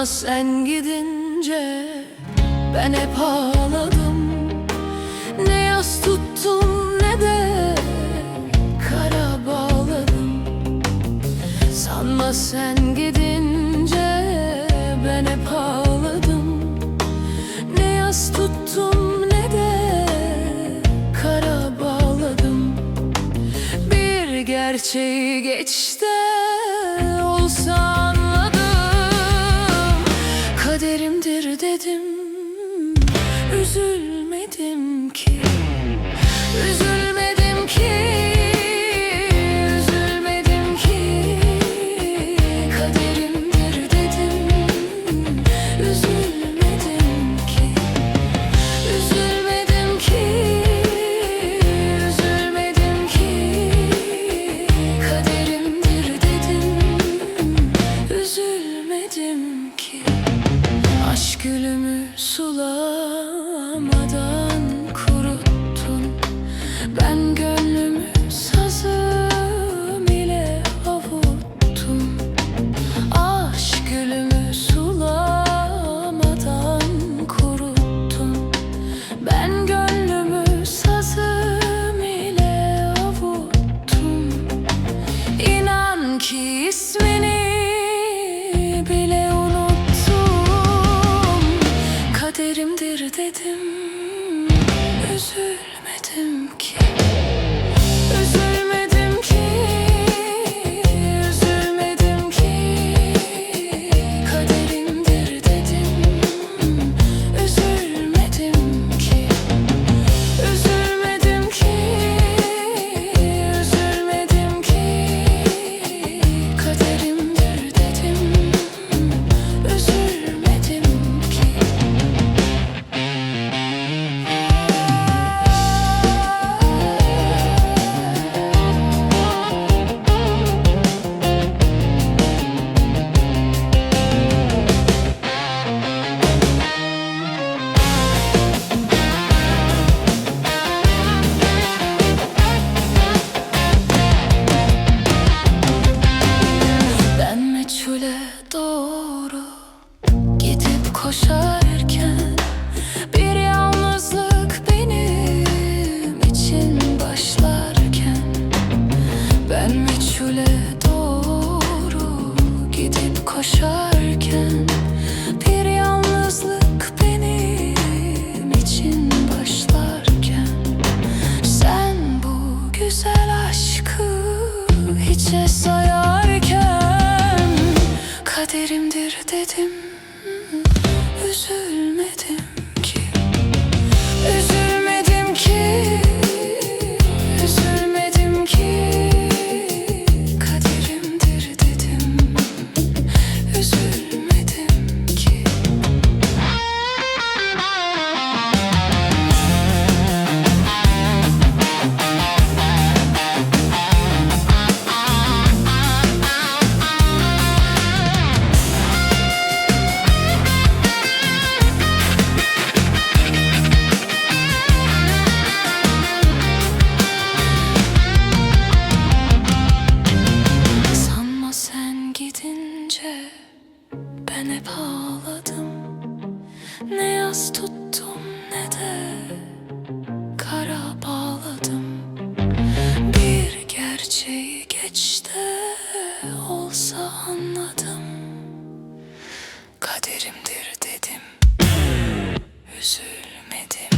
Sanma sen gidince ben hep ağladım. Ne yas tuttum ne de kara bağladım. Sanma sen gidince ben hep ağladım. Ne yas tuttum ne de kara bağladım. Bir gerçeği geçte olsa Üzülmedim ki. Üzülmedim ki. Üzülmedim ki. Kaderimdir dedim. Üzülmedim ki. Üzülmedim ki. Üzülmedim ki. Kaderimdir dedim. Üzülmedim ki. Aşk gülümü sulamadan Gönlümü sazım avuttum. İnan ki ismini bile unuttum. Kaderimdir dedim Üzülmedim koşarken Bir yalnızlık benim için başlarken Sen bu güzel aşkı hiçe sayarken Kaderimdir dedim biraz tuttum ne de kara bağladım. Bir gerçeği geçse olsa anladım. Kaderimdir dedim Üzülmedim.